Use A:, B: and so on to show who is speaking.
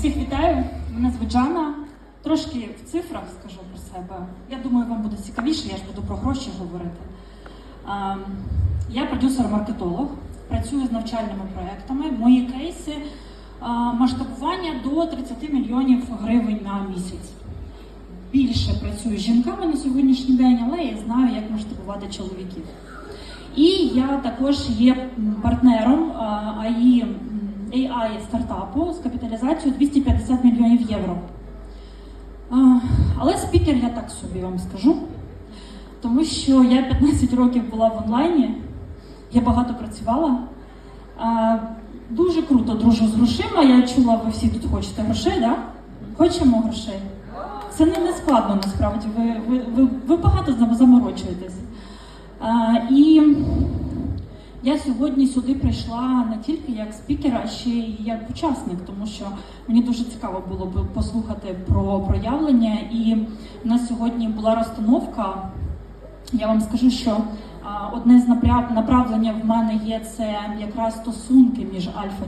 A: Всіх вітаю. Мене звуть Жанна. Трошки в цифрах скажу про себе. Я думаю, вам буде цікавіше, я ж буду про гроші говорити. Ем, Я продюсер-маркетолог, працюю з навчальними проектами. Мої кейси е, масштабування до 30 мільйонів гривень на місяць. Більше працюю з жінками на сьогоднішній день, але я знаю, як масштабувати чоловіків. І я також є партнером а, Стартапу з капіталізацією 250 мільйонів євро. Але спікер я так собі вам скажу, тому що я 15 років була в онлайні, я багато працювала. Дуже круто дружу з грошима. Я чула, ви всі тут хочете грошей? Да? Хочемо грошей. Це не, не складно насправді. Ви, ви, ви, ви багато заморочуєтесь. А, і я сьогодні сюди прийшла не тільки як спікер, а ще й як учасник, тому що мені дуже цікаво було б послухати про проявлення. І в нас сьогодні була розстановка. Я вам скажу, що одне з направлення в мене є це якраз стосунки між альфа